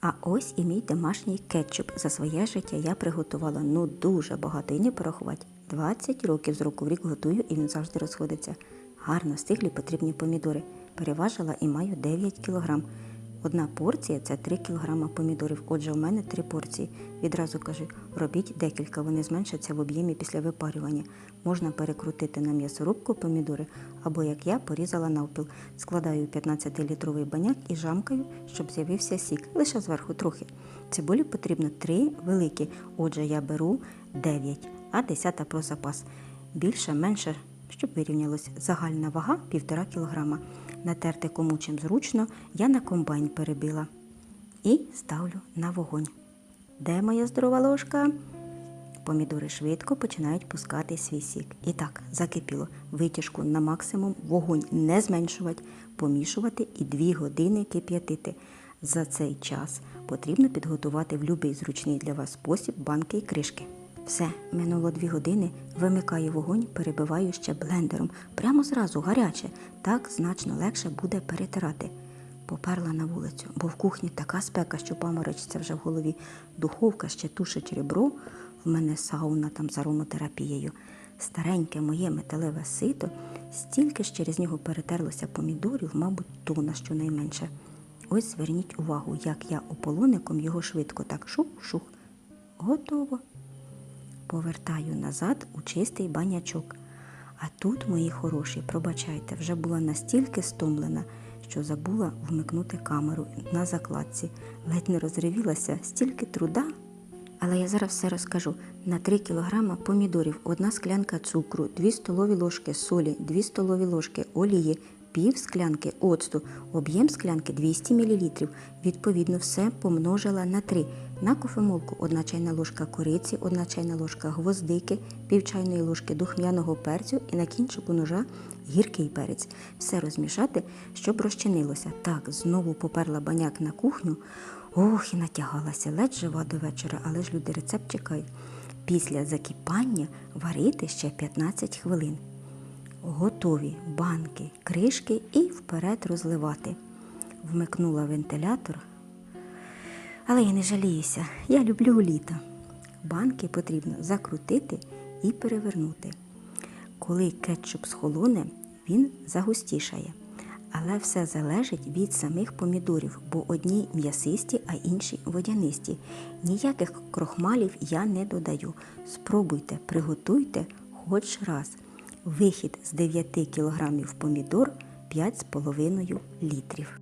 А ось і мій домашній кетчуп. За своє життя я приготувала ну дуже багато і порахувати. 20 років з року в рік готую і він завжди розходиться. Гарно стиглі потрібні помідори. Переважила і маю 9 кілограм. Одна порція це 3 кг помідорів. Отже, у мене 3 порції. Відразу кажу, робіть декілька, вони зменшаться в об'ємі після випарювання. Можна перекрутити на м'ясорубку помідори, або як я порізала навпіл. Складаю 15-літровий баняк і жамкаю, щоб з'явився сік, лише зверху трохи. Цибулі потрібно 3 великі, отже, я беру 9, а 10 про запас. Більше, менше, щоб вирівнялось. Загальна вага 1,5 кг. Натерти кому чим зручно, я на комбайн перебила. І ставлю на вогонь. Де моя здорова ложка? Помідори швидко починають пускати свій сік. І так, закипіло. Витяжку на максимум, вогонь не зменшувати, помішувати і 2 години кип'ятити. За цей час потрібно підготувати в будь-який зручний для вас спосіб банки і кришки. Все, минуло дві години, вимикаю вогонь, перебиваю ще блендером. Прямо зразу гаряче. Так значно легше буде перетирати. Поперла на вулицю, бо в кухні така спека, що паморочиться вже в голові. Духовка ще тушить ребро, в мене сауна там з ароматерапією. Стареньке моє металеве сито, стільки ж через нього перетерлося помідорів, мабуть, тона щонайменше. Ось зверніть увагу, як я ополоником його швидко так шух-шух. Готово повертаю назад у чистий банячок. А тут, мої хороші, пробачайте, вже була настільки стомлена, що забула вмикнути камеру на закладці. Ледь не розривілася стільки труда. Але я зараз все розкажу. На 3 кг помідорів, одна склянка цукру, 2 столові ложки солі, 2 столові ложки олії, пів склянки оцту, об'єм склянки 200 мл. Відповідно, все помножила на 3. На кофемолку 1 чайна ложка кориці, 1 чайна ложка гвоздики, пів чайної ложки духмяного перцю і на кінчику ножа гіркий перець. Все розмішати, щоб розчинилося. Так, знову поперла баняк на кухню. Ох, і натягалася, ледь жива до вечора, але ж люди рецепт чекають. Після закипання варити ще 15 хвилин. Готові банки, кришки і вперед розливати. Вмикнула вентилятор. Але я не жаліюся, я люблю літо. Банки потрібно закрутити і перевернути. Коли кетчуп схолоне, він загустішає. Але все залежить від самих помідорів, бо одні м'ясисті, а інші водянисті. Ніяких крохмалів я не додаю. Спробуйте, приготуйте хоч раз. Вихід з 9 кг помідор 5,5 літрів.